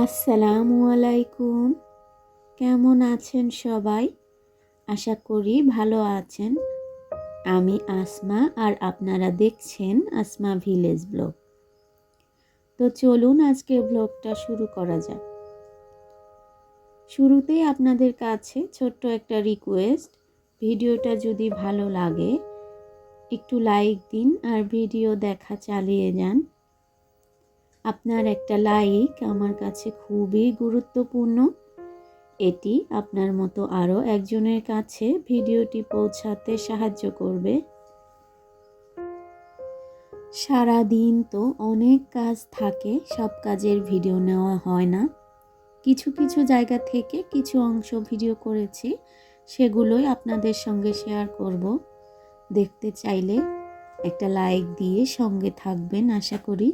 আলাইকুম। কেমন আছেন সবাই? আশা করি ভালো আছেন। আমি আসমা আর আপনারা দেখছেন আসমা ভিলেজ ব্লগ। তো চলুন আজকে ব্লগটা শুরু করা যাক। শুরুতেই আপনাদের কাছে ছোট্ট একটা রিকোয়েস্ট ভিডিওটা যদি ভালো লাগে, একটু লাইক দিন আর ভিডিও দেখা চালিয়ে যান। আপনার একটা লাইক আমার কাছে খুবই গুরুত্বপূর্ণ। এটি আপনার মতো আরও একজনের কাছে ভিডিওটি পৌঁছাতে সাহায্য করবে। সারা দিন তো অনেক কাজ থাকে, সব কাজের ভিডিও নেওয়া হয় না। কিছু কিছু জায়গা থেকে কিছু অংশ ভিডিও করেছি, সেগুলোই আপনাদের সঙ্গে শেয়ার করব। দেখতে চাইলে একটা লাইক দিয়ে সঙ্গে থাকবেন, আশা করি।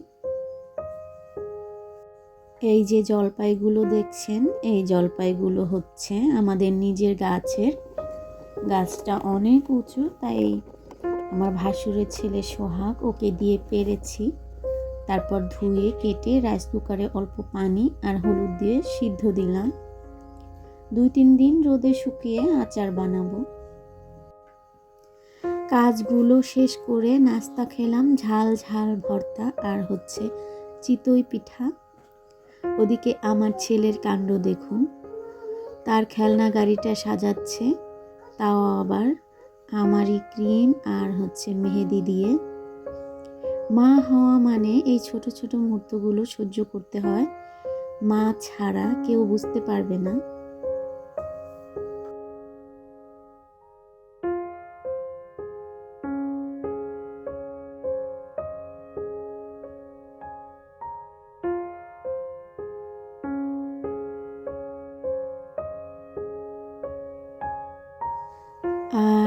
এই যে জলপাইগুলো দেখছেন, এই জলপাইগুলো হচ্ছে আমাদের নিজের গাছের। গাছটা অনেক উঁচু, তাই আমার ভাসুরের ছেলে সোহাগ ওকে দিয়ে পেরেছি। তারপর ধুয়ে কেটে রাইস কুকারে অল্প পানি আর হলুদ দিয়ে সিদ্ধ দিলাম। দুই তিন দিন রোদে শুকিয়ে আচার বানাবো। কাজগুলো শেষ করে নাস্তা খেলাম, ঝাল ঝাল ভর্তা আর হচ্ছে চিতই পিঠা। ওদিকে আমার ছেলের কাণ্ড দেখুন। তার খেলনা গাড়িটা সাজাচ্ছে, তাও আবার আমারই ক্রিম আর হচ্ছে মেহেদি দিয়ে। মা হওয়া মানে এই ছোট ছোট মুহূর্তগুলো সহ্য করতে হয়। মা ছাড়া কেউ বুঝতে পারবে না।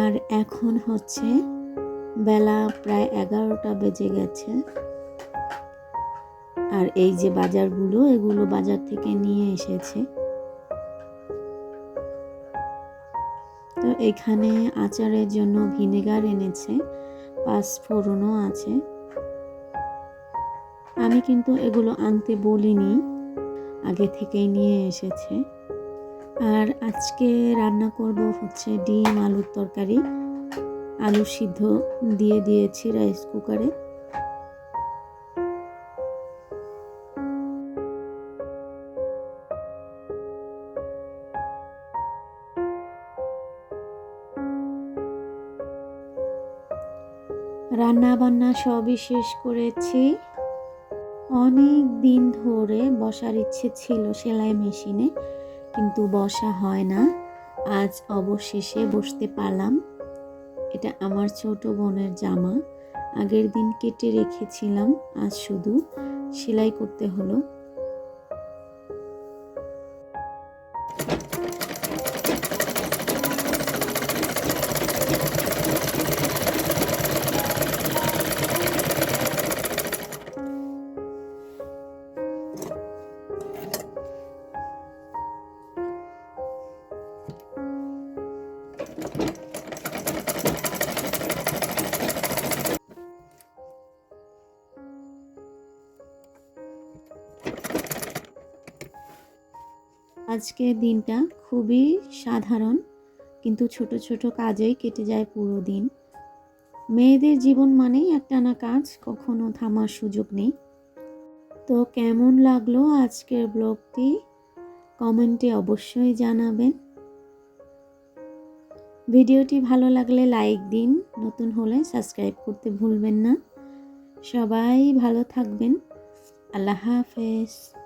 আর এখন হচ্ছে বেলা প্রায় এগারোটা বেজে গেছে। আর এই যে বাজারগুলো, এগুলো বাজার থেকে নিয়ে এসেছে। তো এখানে আচারের জন্য ভিনেগার এনেছে, পাঁচ পাঁচফোড়নও আছে। আমি কিন্তু এগুলো আনতে বলিনি, আগে থেকেই নিয়ে এসেছে। আর আজকে রান্না করব হচ্ছে ডিম, আলুর তরকারি। আলু সিদ্ধ দিয়ে দিয়েছি রাইস কুকারে। রান্না বান্না সবই শেষ করেছি। অনেক দিন ধরে বসার ইচ্ছে ছিল সেলাই মেশিনে। কিন্তু বসা হয় না। আজ অবশেষে বসতে পারলাম। এটা আমার ছোট বোনের জামা। আগের দিন কেটে রেখেছিলাম, আজ শুধু সেলাই করতে হলো। আজকে দিনটা খুবই সাধারণ, কিন্তু ছোট ছোট কাজেই কেটে যায় পুরো দিন। মেয়েদের জীবন মানেই একটানা কাজ, কখনো থামার সুযোগ নেই। তো কেমন লাগল আজকের ব্লগটি? কমেন্টে অবশ্যই জানাবেন। ভিডিওটি ভালো লাগলে লাইক দিন, নতুন হলে সাবস্ক্রাইব করতে ভুলবেন না। সবাই ভালো থাকবেন। আল্লাহ হাফেজ।